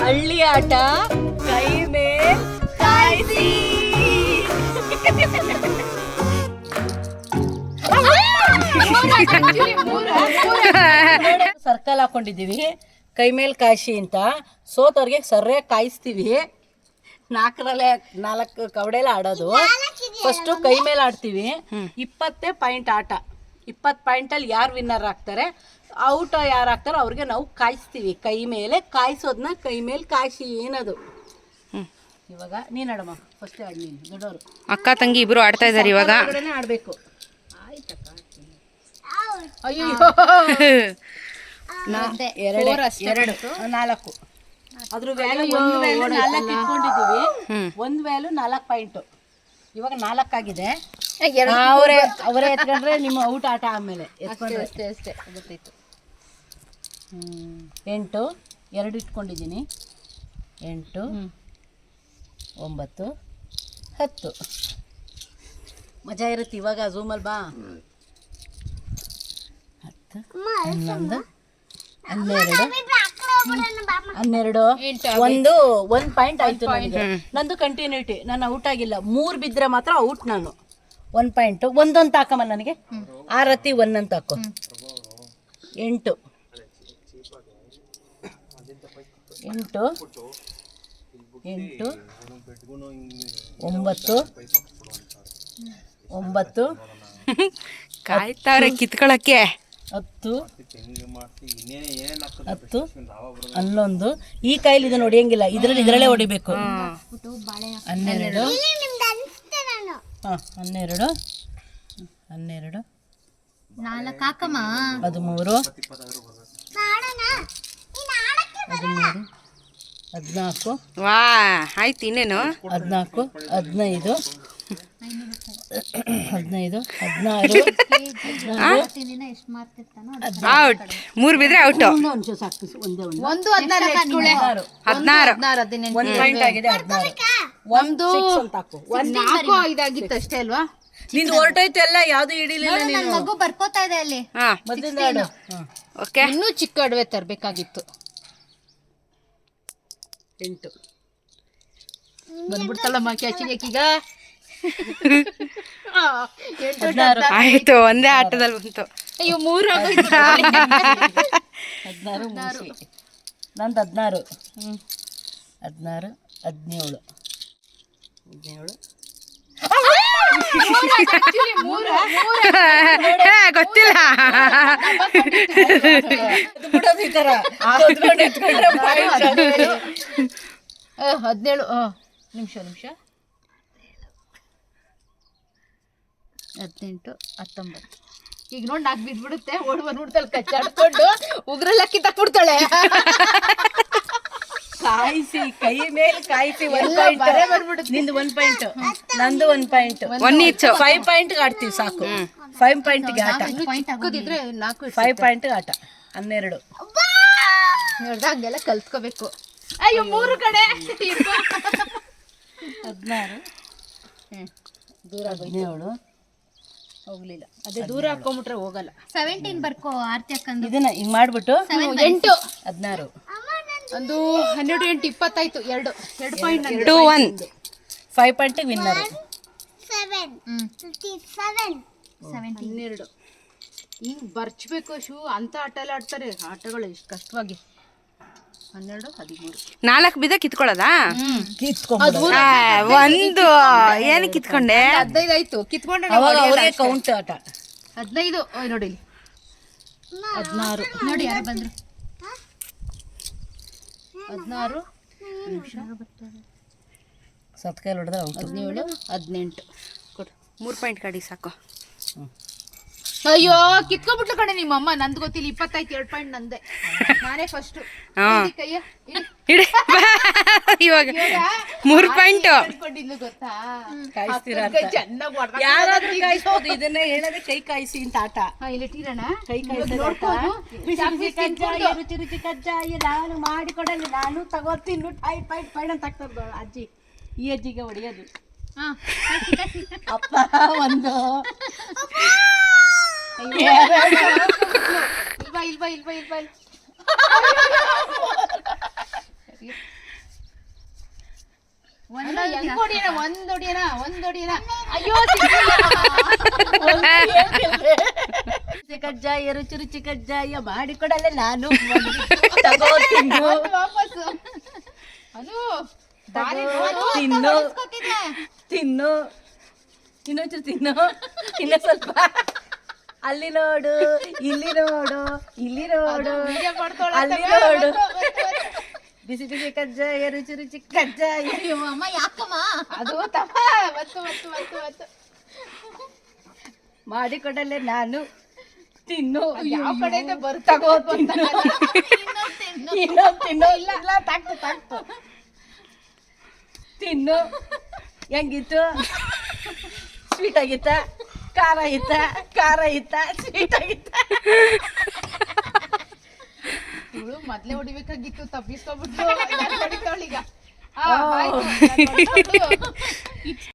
ಹಳ್ಳಿ ಆಟ. ಕೈ ಮೇಲ್ ಕಾಯಿಸಿ. ಸರ್ಕಲ್ ಹಾಕೊಂಡಿದ್ದೀವಿ. ಕೈ ಮೇಲೆ ಕಾಯಿಸಿ ಅಂತ. ಸೋತವ್ರಿಗೆ ಸರ್ರೆ ಕಾಯಿಸ್ತೀವಿ. ನಾಲ್ಕರಲ್ಲೇ ನಾಲ್ಕು ಕವಡೆಲ್ಲ ಆಡೋದು. ಫಸ್ಟು ಕೈ ಮೇಲೆ ಆಡ್ತೀವಿ. ಇಪ್ಪತ್ತೇ ಪಾಯಿಂಟ್ ಆಟ. ಇಪ್ಪತ್ತು ಪಾಯಿಂಟಲ್ಲಿ ಯಾರು ವಿನ್ನರ್ ಆಗ್ತಾರೆ ಔಟ್ ಯಾರು ಆಗ್ತಾರೋ ಅವ್ರಿಗೆ ನಾವು ಕಾಯಿಸ್ತೀವಿ. ಕೈ ಮೇಲೆ ಕಾಯಿಸೋದನ್ನ ಕೈ ಮೇಲೆ ಕಾಯಿಸಿ ಏನದು? ಇವಾಗ ನೀನು ಆಡಮ್ಮ ಫಸ್ಟ್ ಆಡಿ ನೀನು ದೊಡ್ಡವರು ಅಕ್ಕ ತಂಗಿ ಇಬ್ರು ಆಡ್ತಾ ಇದ್ದಾರೆ ಇವಾಗ. ಆಡಬೇಕು. ಆಯ್ತಕ್ಕ ಅಯ್ಯೋ. ಎರಡು ಎರಡು ನಾಲ್ಕು. ಅದ್ರ ವ್ಯಾಲ್ಯೂ ಒಂದು ವ್ಯಾಲ್ಯೂ ನಾಲ್ಕು. ಇಟ್ಕೊಂಡಿದ್ದೀವಿ. ಒಂದು ವ್ಯಾಲ್ಯೂ ನಾಲ್ಕು ಪಾಯಿಂಟು. ಇವಾಗ ನಾಲ್ಕಾಗಿದೆ. ಅವರೇ ಅವರೇ ಎತ್ಕೊಂಡ್ರೆ ನಿಮ್ಮ ಔಟ್ ಆಟ ಆಮೇಲೆ ಎತ್ಕೊಂಡ್ರೆ ಅಷ್ಟೇ ಅಷ್ಟೇ ಗೊತ್ತಾಯ್ತು. ಹ್ಮ್. ಎಂಟು ಎರಡು ಇಟ್ಕೊಂಡಿದ್ದೀನಿ. ಎಂಟು ಒಂಬತ್ತು ಹತ್ತು. ಮಜಾ ಇರುತ್ತೆ ಇವಾಗ ಝೂಮಲ್ಲಿ ಬಾ. ಹತ್ತು ಹನ್ನೊಂದು ಹನ್ನೆರಡು ಹನ್ನೆರಡು ಒಂದು ಒಂದ್ ಪಾಯಿಂಟ್ ಆಯ್ತು ನನಗೆ. ನಂದು ಕಂಟಿನ್ಯೂಟಿ ನಾನು ಔಟ್ ಆಗಿಲ್ಲ. ಮೂರ್ ಬಿದ್ರೆ ಮಾತ್ರ ಔಟ್ ನಾನು. ಒಂದ್ ಪಾಯಿಂಟು ಒಂದೊಂದು ತಾಕಮ್ಮ ನನಗೆ? ಆರತಿ ಒಂದೊಂದು ತಾಕು. ಎಂಟು. ಎಂಟು. ಎಂಟು. ಒಂಬತ್ತು. ಒಂಬತ್ತು. ಕಾಯ್ತಾರೆ ಕಿತ್ಕೊಳಕ್ಕೆ. ಹತ್ತು. ಹತ್ತು. ಹನ್ನೊಂದು. ಈ ಕೈಲಿ ಇದನ್ನ ಹೊಡಿಯಂಗಿಲ್ಲ ಇದ್ರಲ್ಲಿ ಇದರಲ್ಲೇ ಹೊಡಿಬೇಕು. ಹನ್ನೆರಡು. ಹಾ ಹನ್ನೆರಡು. ಹನ್ನೆರಡು. ನಾಲ್ಕು ಹಾಕಮ್ಮ ಹದಿಮೂರು ಹದಿಮೂರು. ಹದಿನಾಲ್ಕು. ವಾ ಆಯ್ತು ಇನ್ನೇನು? ಹದಿನಾಲ್ಕು ಹದಿನೈದು. ಹದಿನೈದು ಹದಿನಾರು. ದಿನ ಎಷ್ಟು ಮಾರ್ತಿರ್ತಾನೋ ಔಟ್. ಮೂರ್ ಬಿದ್ರೆ ಔಟ್. ಒಂದೇ ಒಂದು ಹದಿನಾರು ಹದಿನಾರು. ಹದಿನಾರು. ಒಂದು ನಾಲ್ಕು ಐದಾಗಿತ್ತು ಅಷ್ಟೇ ಅಲ್ವಾ? ನಿಂದು ಹೊರಟೋಯ್ತು ಎಲ್ಲ ಯಾವ್ದು ಹಿಡಿಲಿಲ್ಲ ನನ್ನ ನೀನು ಮಗು ಬರ್ಕೋತಾ ಇದೆ ಅಲ್ಲಿ. ಹಾ. ಓಕೆ. ಇನ್ನೂ ಚಿಕ್ಕ ಅಡವೆ ತರಬೇಕಾಗಿತ್ತು. ಎಂಟು. ಬಂದ್ಬಿಡ್ತಲ್ಲಮ್ಮ ಕ್ಯಾಚಿಂಗ್ ಈಗ. ಹದಿನಾರು ಆಯ್ತು ಒಂದೇ ಆಟದಲ್ಲಿ ಬಂತು. ಅಯ್ಯೋ ಮೂರು ಹದಿನಾರು ನಂದು ಹದಿನಾರು. ಹದಿನಾರು ಹದಿನೇಳು. ಹದಿನೇಳು ಗೊತ್ತಿಲ್ಲ. ಹದಿನೇಳು ನಿಮಿಷ ನಿಮಿಷ. ಹದಿನೆಂಟು ಹತ್ತೊಂಬತ್ತು. ಈಗ ನೋಡಿ ನಾಲ್ಕು ಬಿದ್ಬಿಡುತ್ತೆ. ಓಡುವ ನೋಡ್ತಾಳೆ ಕಚ್ಚಾಡ್ಕೊಂಡು ಉಗ್ರಲ್ಲಕ್ಕಿ ಕಿತ್ತಾಕ್ಬಿಡ್ತಾಳೆ ಕಾಯಿಸಿ ಕೈ ಮೇಲೆ ಕಾಯಿಸಿ ಒಂದ್ ಬರೇ ಪಾಯಿಂಟ್ ಬಂದ್ಬಿಡುತ್ತೆ. ನಿಂದು ಒಂದ್ ಪಾಯಿಂಟ್ ನಂದು ಒಂದ್ point one each five point ಆಡ್ತೀವಿ ಸಾಕು. ಫೈವ್ ಪಾಯಿಂಟ್ಗೆ ಆಟ. ಫೈವ್ ಪಾಯಿಂಟ್ ಆಟ. ಹನ್ನೆರಡು. ಹಂಗೆಲ್ಲ ಕಲ್ತ್ಕೋಬೇಕು. ಅಯ್ಯೋ ಮೂರು ಕಡೆ ಹದಿನಾರು. ದೂರ ಹದಿನೇಳು. ಹೋಗ್ಲಿಲ್ಲ. ಅದೇ ದೂರ ಹಾಕೊಂಡ್ಬಿಟ್ರೆ ಹೋಗಲ್ಲ. ಸೆವೆಂಟೀನ್ ಬರ್ಕೋ ಆರ್ತಿ ಅಕ್ಕಂದು. ಇದನ್ನ ಹಿಂಗ್ ಮಾಡ್ಬಿಟ್ಟು ಎಂಟು. ಹದಿನಾರು. ಒಂದು ಹನ್ನೆರಡು ಎಂಟು ಇಪ್ಪತ್ತಾಯ್ತು ಎರಡು ಎರಡು point two one five point winner ಹನ್ನೆರಡು. ಹಿಂಗ್ ಬರ್ಚ್ಬೇಕು ಶೂ ಅಂತ ಆಟ ಎಲ್ಲ ಆಡ್ತಾರೆ. ಆಟಗಳು ಎಷ್ಟು ಕಷ್ಟವಾಗಿ. ಹನ್ನೆರಡು ಹದಿಮೂರು. ನಾಲ್ಕು ಬಿದ್ದ ಕಿತ್ಕೊಳ್ಳೋದಾ? ಒಂದು ಏನು ಕಿತ್ಕೊಂಡೆ? ಹದಿನೈದು ಆಯ್ತು. ಕಿತ್ಕೊಂಡೆ ಕೌಂಟ್ ಆಟ. ಹದಿನೈದು ಓಯ್ ನೋಡಿ ಹದಿನಾರು. ನೋಡಿ ಯಾರು ಬಂದ್ರು. ಹದಿನಾರು. ಸತ್ಕಾಯಿ ಹೊಡೆದ್ರೆ ಔಟ್ ಹದಿನೇಳು ಹದಿನೆಂಟು. ಕೊಡು. ಮೂರು ಪಾಯಿಂಟ್ ಗಾಡಿ ಸಾಕು. ಅಯ್ಯೋ ಕಿತ್ಕೊಂಡ್ಬಿಟ್ಲು ಕಣೆ ನಿಮ್ಮಮ್ಮ ನಂದು ಗೊತ್ತಿಲ್ಲ ಇಪ್ಪತ್ತೈದು ಎರಡು ಪಾಯಿಂಟ್ ನಂದೆ. ನಾನೇ ಫಸ್ಟ್ ಹಾ. ಕೈಯ ಇಡಿ ಇವಾಗ ಮೂರು ಪಾಯಿಂಟ್ ಇಟ್ಕೊಂಡಿದ್ಲು ಗೊತ್ತಾ? ಯಾರಾದ್ರೂ ಕಾಯಿಸ್ಬೋದು ಇದನ್ನ ಹೇಳದೆ ಕೈ ಕಾಯಿಸಿ ಅಂತ ಆಟ. ಹಾ ಇಲ್ಲಿ ಇಟ್ಟಿರೋಣ? ಕೈ ಕಾಯಿಸಿ ನೋಡ್ಕೊಂಡು ಬಿಸಿ ಬಿಸಿ ಕಜ್ಜಾಯ ರುಚಿ ರುಚಿ ಕಜ್ಜಾಯ ನಾನು ಮಾಡಿಕೊಡಲಿ ನಾನು ತಗೋತೀನಿ ಟೈ ಪಾಯಿಂಟ್ ಪೈಡ್ ಅಂತ ಆಗ್ತದ ಅಜ್ಜಿ. ಈ ಅಜ್ಜಿಗೆ ಹೊಡೆಯೋದು. ಹಾ. ಅಪ್ಪ ಒಂದು. ಇಲ್ವಾ ಇಲ್ವಾ ಇಲ್ವಾ ಇಲ್ವಾ ಇಲ್ವಾ. ಅಲ್ಲ, ಹೆಂಗ್ ಹೊಡಿಯೋಣ ಒಂದ್ ಹೊಡಿಯೋಣ ಒಂದ್ ಹೊಡಿಯೋಣ ಅಯ್ಯೋ ರುಚಿ ಕಜ್ಜಾಯ ರುಚಿ ರುಚಿ ಕಜ್ಜಾಯ ಮಾಡಿಕೊಡಲೆ ನಾನು. ವಾಪಸ್ ತಿನ್ನು. ತಿನ್ನು. ಇನ್ನೊಂಚೂರು ತಿನ್ನು. ಇನ್ನ ಸ್ವಲ್ಪ. ಅಲ್ಲಿ ನೋಡು ಇಲ್ಲಿ ನೋಡು ಇಲ್ಲಿ ನೋಡು ಅಲ್ಲಿ ನೋಡು. ಬಿಸಿ ಬಿಸಿ ಕಜ್ಜಾಯ ರುಚಿ ರುಚಿ ಕಜ್ಜಾಯ. ಅಮ್ಮ ಯಾಕಮ್ಮ? ಅದು ತಪ್ಪ. ಮತ್ತು ಮತ್ತು ಮತ್ತು ಮತ್ತು ಮಾಡಿಕೊಡಲೆ ನಾನು. ತಿನ್ನು. ಯಾವ ಕಡೆಯಿಂದ ಬರ್ತಾ ತಗೋ ತಿನ್ನು. ತಿನ್ನು. ಇಲ್ಲ ಇಲ್ಲ ತಾಕ್ತು ತಾಕ್ತು. ತಿನ್ನು. ಹೆಂಗಿತ್ತು? ಸ್ವೀಟ್ ಆಗಿತ್ತ? ಖಾರ ಇತ್ತ ಖಾರ ಇತ್ತ ಸ್ವೀಟ್ ಆಗಿತ್ತ ಇವಳು ಮೊದ್ಲೇ ಹೊಡಿಬೇಕಾಗಿತ್ತು ತಪ್ಪಿಸ್ಕೊಬಿಟ್ಟು. ಆಯ್ತು.